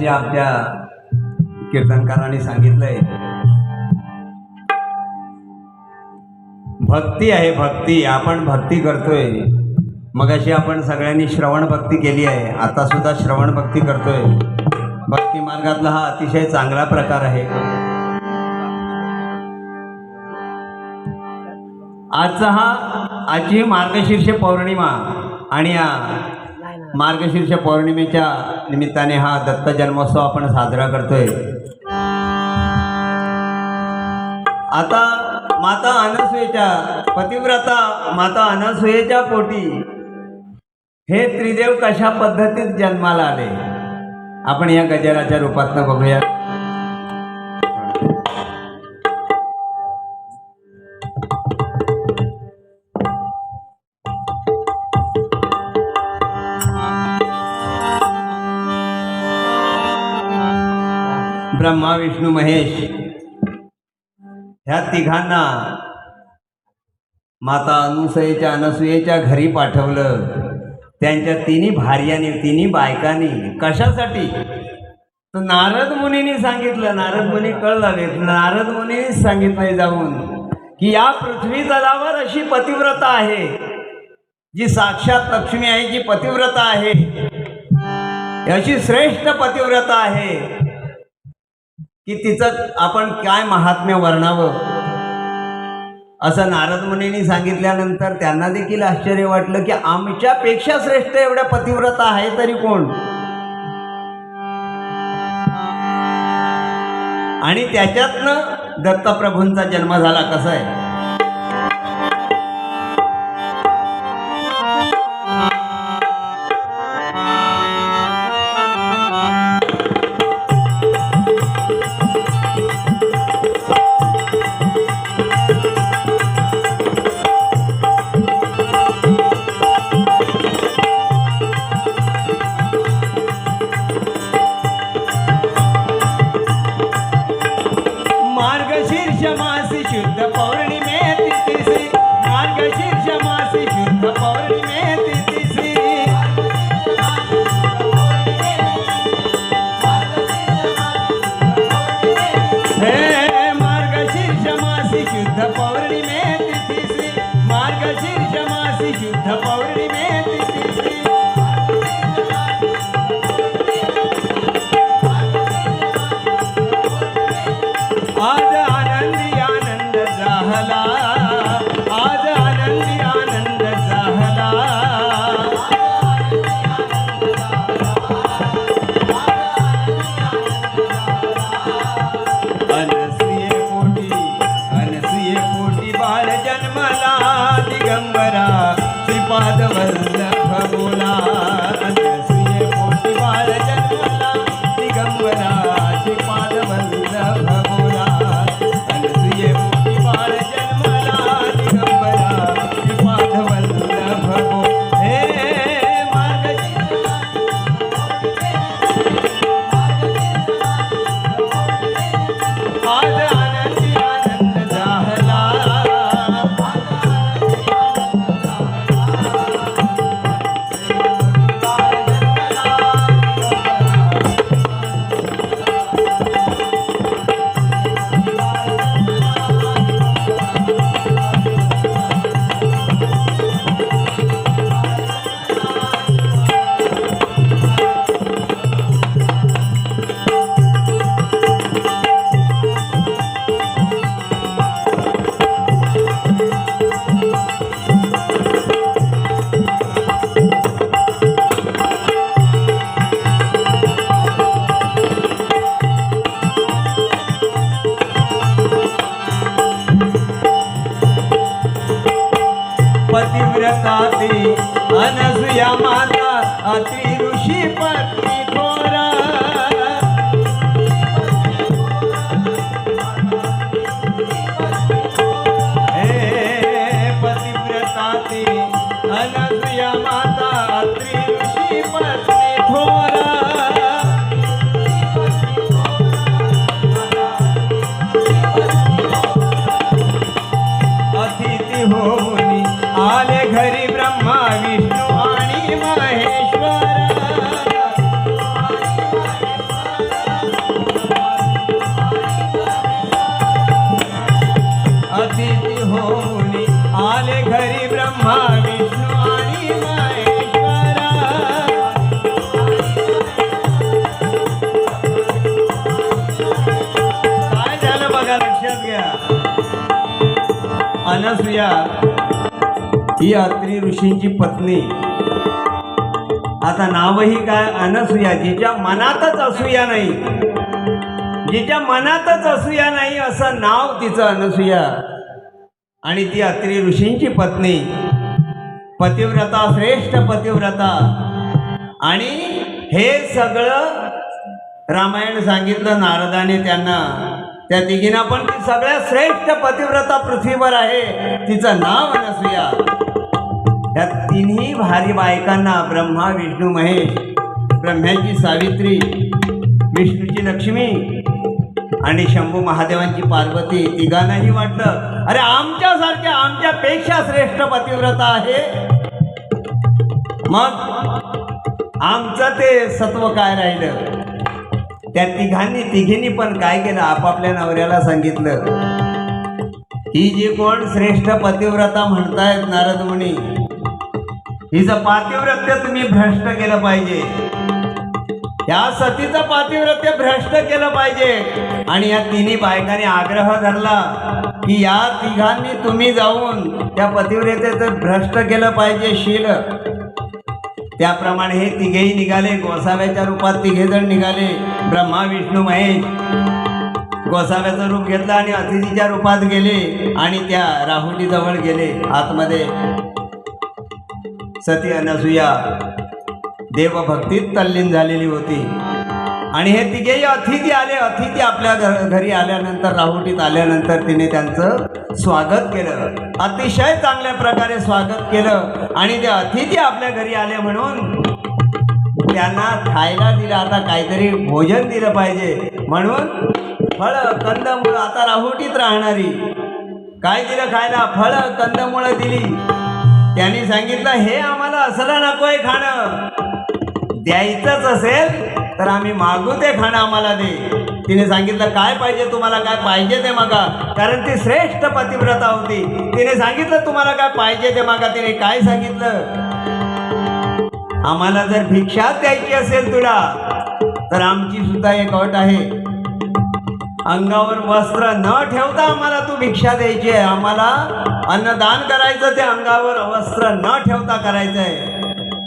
जे आमच्या कीर्तनकारांनी सांगितलंय. भक्ती आहे भक्ती. आपण भक्ती करतोय. मगाशी आपण सगळ्यांनी श्रवण भक्ती केली आहे. आता सुद्धा श्रवण भक्ती करतोय. भक्ती मार्गातला हा अतिशय चांगला प्रकार आहे. आजचा हा आजची मार्गशीर्ष पौर्णिमा आणि मार्गशीर्ष पौर्णिमेच्या निमित्ताने हा दत्त जन्मोत्सव आपण साजरा करतोय. आता माता अनसुयेच्या पतिव्रता माता अनसुयेच्या पोटी. हे त्रिदेव कशा पद्धतीत जन्माला आले? आपण या गजराच्या रूपातनं बघूया. ब्रह्मा विष्णू महेश. ह्या तिघांना माता अनुसयेच्या अनसुयेच्या घरी पाठवलं. त्यांच्या तिन्ही भार्यानी तिन्ही बायकांनी कशासाठी? तर नारद मुनींनी सांगितलं नारद मुनी कळ नारद मुनींनीच सांगितलंय जाऊन की या पृथ्वी तलावर अशी पतिव्रता आहे. जी साक्षात लक्ष्मी आहे जी पतिव्रता आहे. अशी श्रेष्ठ पतिव्रता आहे. की तिचं आपण काय महात्म्य वर्णावं? असं नारद मुनींनी सांगितल्यानंतर त्यांना देखील आश्चर्य वाटलं की आमच्यापेक्षा श्रेष्ठ एवढ्या पतिव्रता आहे तरी कोण? आणि त्याच्यातनं दत्तप्रभूंचा जन्म झाला कसा आहे? या ही अत्री ऋषींची पत्नी. आता नावही काय अनसुया जिच्या मनातच असूया नाही. जिच्या मनातच असूया नाही असं नाव तिचं अनसुया. आणि ती अत्री ऋषींची पत्नी. पतिव्रता श्रेष्ठ पतिव्रता. आणि हे सगळं रामायण सांगितलं नारदाने त्यांना. त्या तिघींना पण ती सगळ्या श्रेष्ठ पतिव्रता पृथ्वीवर आहे. तिचं नाव अनसूया त्या तिन्ही भारी बायकांना ब्रह्मा विष्णू महेश ब्रह्म्याची सावित्री विष्णूची लक्ष्मी आणि शंभू महादेवांची पार्वती तिघांनाही वाटलं. अरे आमच्यासारख्या आमच्यापेक्षा श्रेष्ठ पतिव्रता आहे. मग आमचं ते सत्व काय राहिलं? त्या तिघांनी तिघींनी पण काय केलं? आपापल्या नवऱ्याला सांगितलं. ही जी कोण श्रेष्ठ पतिव्रता म्हणतायत नारद मुनी हिचं पातिव्रत्य तुम्ही भ्रष्ट केलं पाहिजे. या सतीचं पातिव्रत्य भ्रष्ट केलं पाहिजे. आणि या तिन्ही बायकांनी आग्रह धरला की या तिघांनी तुम्ही जाऊन त्या पतिव्रतेचं भ्रष्ट केलं पाहिजे शील. त्याप्रमाणे हे तिघेही निघाले. गोसाव्याच्या रूपात तिघे जण निघाले. ब्रह्मा विष्णू महेश. गोसाव्याचं रूप घेतलं आणि अतिथीच्या रूपात गेले आणि त्या राहुटीजवळ गेले. आतमध्ये सती अनसुया देवभक्तीत तल्लीन झालेली होती. आणि हे तिघेही अतिथी आले. अतिथी आपल्या घर घरी आल्यानंतर राहुटीत आल्यानंतर तिने त्यांचं स्वागत केलं. अतिशय चांगल्या प्रकारे स्वागत केलं. आणि ते अतिथी आपल्या घरी आले म्हणून त्यांना खायला दिलं. आता काहीतरी भोजन दिलं पाहिजे. म्हणून फळ कंदमुळं आता राहुटीत राहणारी. काय दिलं खायला? फळ कंदमुळं दिली. त्यांनी सांगितलं हे आम्हाला असलं नकोय खाणं. द्यायचंच असेल तर आम्ही मागू ते खाणं आम्हाला दे. तिने सांगितलं काय पाहिजे तुम्हाला काय पाहिजे ते मागा. कारण ती श्रेष्ठ पतिव्रता होती. तिने सांगितलं तुम्हाला काय पाहिजे ते मागा. तिने काय सांगितलं? आम्हाला जर भिक्षा द्यायची असेल तुला तर आमची सुद्धा एक अट आहे. अंगावर वस्त्र न ठेवता आम्हाला तू भिक्षा द्यायची आहे. आम्हाला अन्नदान करायचं ते अंगावर वस्त्र न ठेवता करायचं आहे.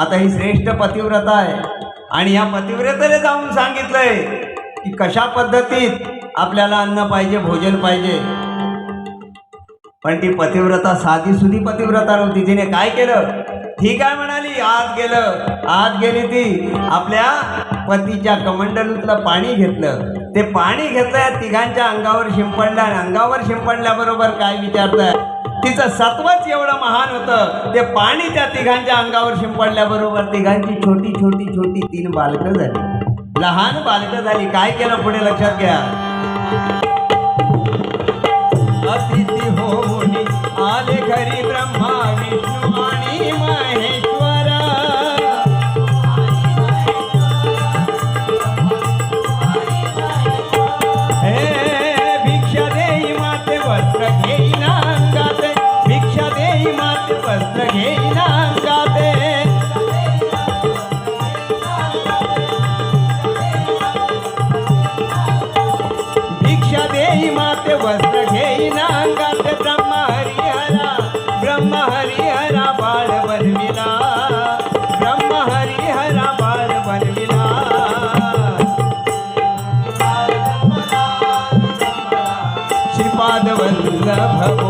आता ही श्रेष्ठ पतिव्रता आहे. आणि या पतिव्रतेने जाऊन सांगितलंय की कशा पद्धतीत आपल्याला अन्न पाहिजे भोजन पाहिजे. पण ती पतिव्रता साधी सुधी पतिव्रता नव्हती. तिने काय केलं? ठीक आहे म्हणाली? आत गेलं. आत गेली ती. आपल्या पतीच्या कमंडलूतलं पाणी घेतलं. ते पाणी घेतलं तिघांच्या अंगावर शिंपडलं आणि अंगावर शिंपडल्याबरोबर काय विचारताय? तिचं सत्वच एवढं महान होतं. ते पाणी त्या तिघांच्या अंगावर शिंपडल्याबरोबर तिघांची छोटी छोटी छोटी तीन बालकं झाली. लहान बालकं झाली. काय केलं पुढे लक्षात घ्या. अतिथी हो आले घरी ब्रह्मा विष्णू भव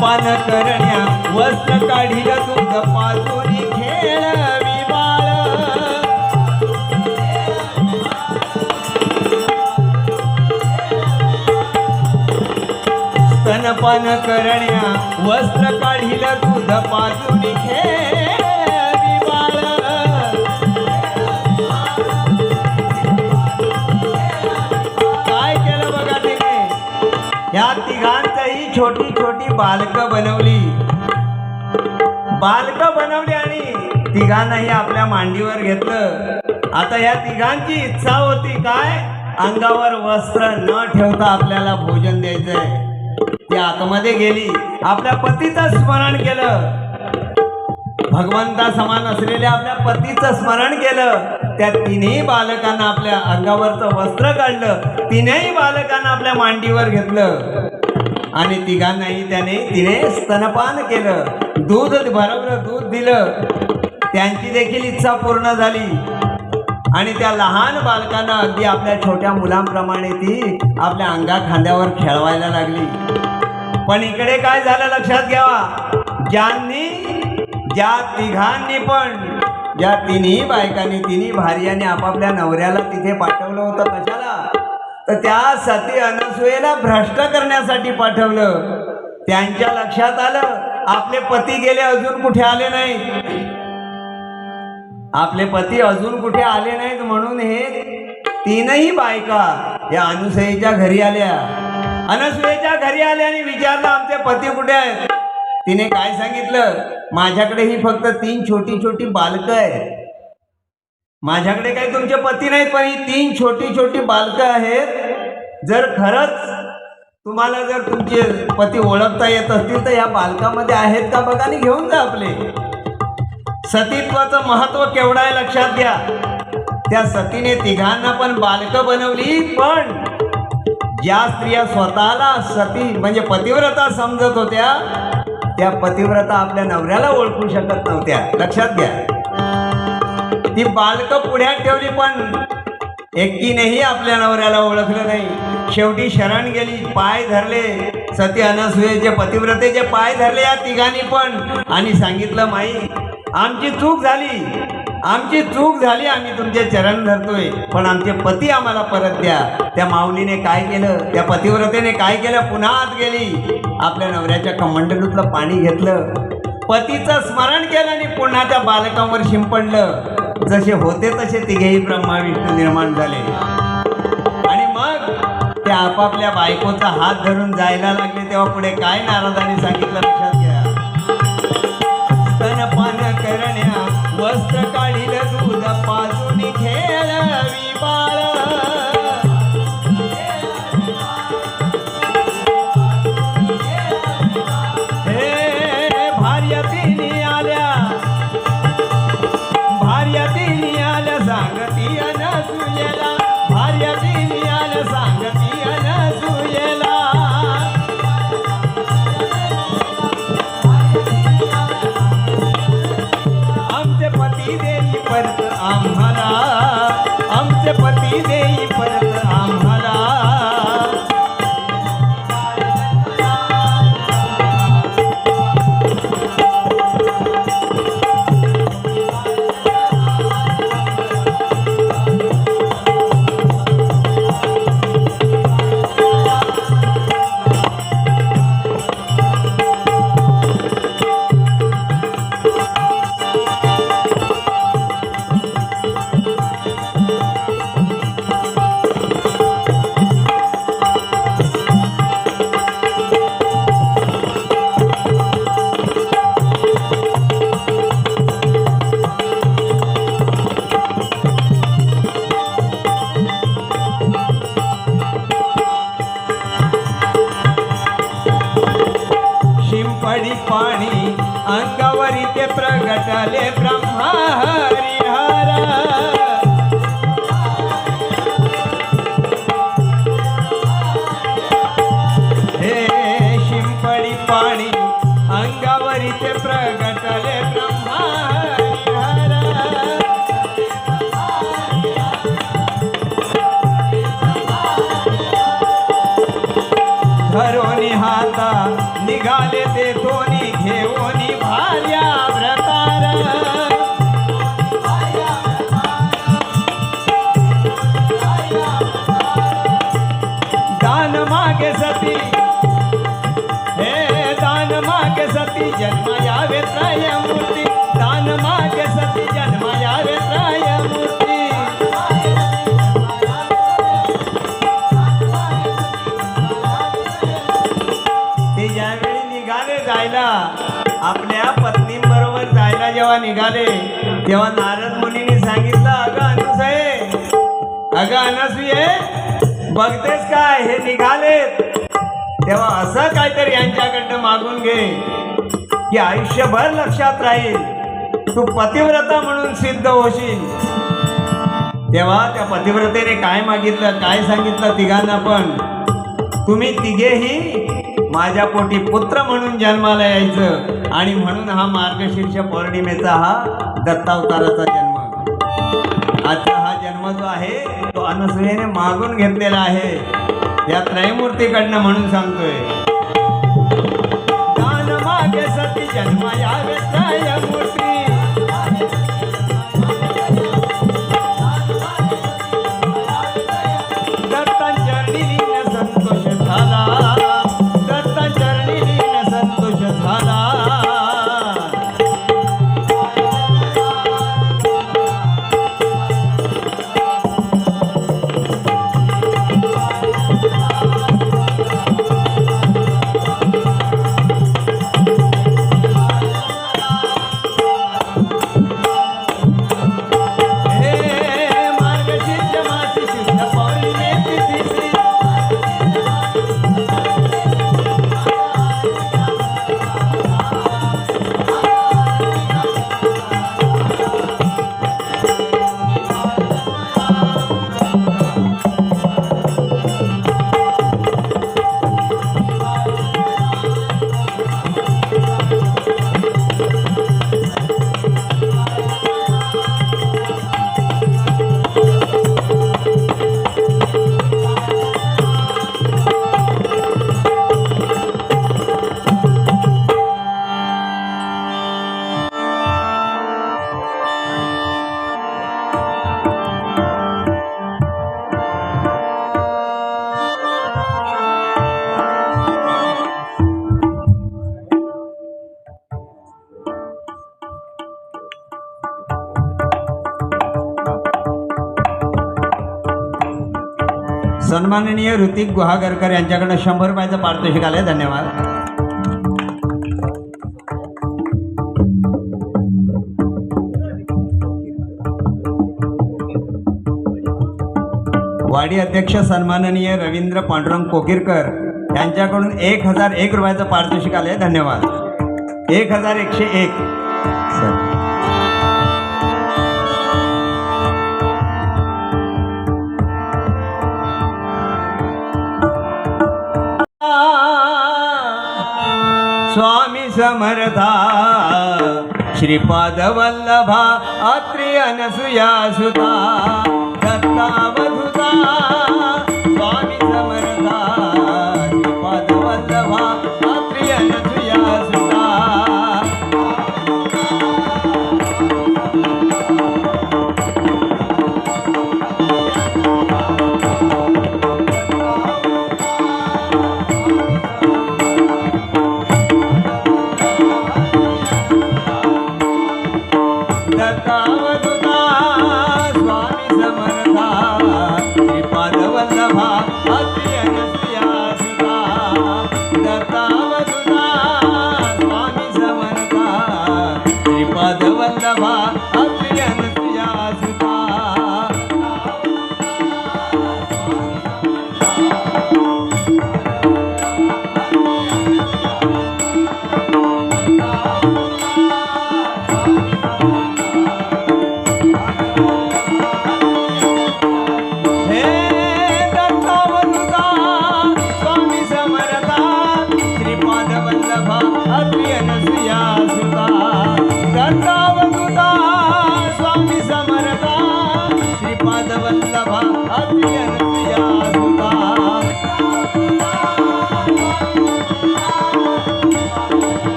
पान करण्या वस्त्र काढीला दूध पाजून खेळ बाळ स्तनपान करण्या वस्त्र काढीला दूध पाजून खेळ काय केलं बघा या छोटी बालक बनवली. बालक बनवली आणि तिघांनाही आपल्या मांडीवर घेतलं. आता या तिघांची इच्छा होती काय? अंगावर वस्त्र न ठेवता आपल्याला भोजन द्यायचंय. ती आतमध्ये गेली. आपल्या पतीचं स्मरण केलं. भगवंता समान असलेल्या आपल्या पतीचं स्मरण केलं. त्या तिन्ही बालकांना आपल्या अंगावरचं वस्त्र काढलं. तिन्ही बालकांना आपल्या मांडीवर घेतलं. आणि तिघांनाही त्याने तिने स्तनपान केलं. दूध भरवलं दूध दिलं. त्यांची देखील इच्छा पूर्ण झाली. आणि त्या लहान बालकांना अगदी आपल्या छोट्या मुलांप्रमाणे ती आपल्या अंगा खांद्यावर खेळवायला लागली. पण इकडे काय झालं लक्षात घ्यावा. ज्यांनी ज्या तिघांनी पण ज्या तिन्ही बायकांनी तिन्ही भार्याने आपापल्या नवऱ्याला तिथे पाठवलं होतं कशाला? तर त्या सती अनसुयेला भ्रष्ट करण्यासाठी पाठवलं. त्यांच्या लक्षात आलं आपले पती गेले अजून कुठे आले नाही आपले पती अजून कुठे आले नाहीत म्हणून हे तीनही बायका या अनुसयेच्या घरी आल्या. अनसुयेच्या घरी आल्या आणि विचारलं आमचे पती कुठे आहेत? तिने काय सांगितलं? माझ्याकडे ही फक्त तीन छोटी छोटी बालकं आहेत. माझ्याकडे काही तुमचे पती नाहीत पण ही तीन छोटी छोटी बालकं आहेत. जर खरंच तुम्हाला जर तुमचे पती ओळखता येत असतील तर या बालकामध्ये आहेत का? बघा आणि घेऊन जा आपले. सतीत्वाचं महत्त्व केवढं आहे लक्षात घ्या. त्या सतीने तिघांना पण बालकं बनवली पण ज्या स्त्रिया स्वतःला सती म्हणजे पतिव्रता समजत होत्या त्या पतिव्रता आपल्या नवऱ्याला ओळखू शकत नव्हत्या. लक्षात घ्या. ती बालकं पुढ्यात ठेवली पण एकटीनेही आपल्या नवऱ्याला ओळखलं नाही. शेवटी शरण गेली पाय धरले. सती अनसुयेचे पतिव्रतेचे पाय धरले या तिघांनी पण. आणि सांगितलं माई आमची चूक झाली. आमची चूक झाली आम्ही तुमचे चरण धरतोय. पण आमचे पती आम्हाला परत द्या. त्या माऊलीने काय केलं? त्या पतिव्रतेने काय केलं? पुन्हा आत गेली. आपल्या नवऱ्याच्या कमंडलूतलं पाणी घेतलं. पतीचं स्मरण केलं आणि पुन्हा त्या बालकांवर शिंपडलं. जसे होते तसे तिघेही ब्रह्मा विष्णू निर्माण झाले. आणि मग त्या आपापल्या बायकोचा हात धरून जायला लागले तेव्हा पुढे काय नारदाने सांगितलं लक्षात घ्या. स्तनपान करण्या वस्त्र काढील दूध पाल तेव्हा नारद मुनीने सांगितलं अगं अनुसये अगं अनसुये बघतेस काय? हे निघालेत. तेव्हा असं काहीतरी यांच्याकडनं मागून घे की आयुष्यभर लक्षात राहील तू पतिव्रता म्हणून सिद्ध होशील. तेव्हा त्या पतिव्रतेने काय मागितलं काय सांगितलं तिघांना पण? तुम्ही तिघेही माझ्या पोटी पुत्र म्हणून जन्माला यायचं आणि म्हणून हा मार्गशीर्ष पौर्णिमेचा हा दत्तावताराचा जन्म. आजचा हा जन्म जो आहे तो अनसुयेने मागून घेतलेला आहे. या त्रयमूर्तीकडनं म्हणून सांगतोय. सती जन्म ऋतिक गुहागरकर यांच्याकडनं शंभर रुपयाचं पारितोषिक आलंय. धन्यवाद. वाडी अध्यक्ष सन्माननीय रवींद्र पांडुरंग कोकीरकर यांच्याकडून एक हजार एक रुपयाचं पारितोषिक आलंय. धन्यवाद. एक हजार एकशे एक. समर्था। श्रीपादवल्लभा अत्रि अनसुया सुता दत्तावधुता।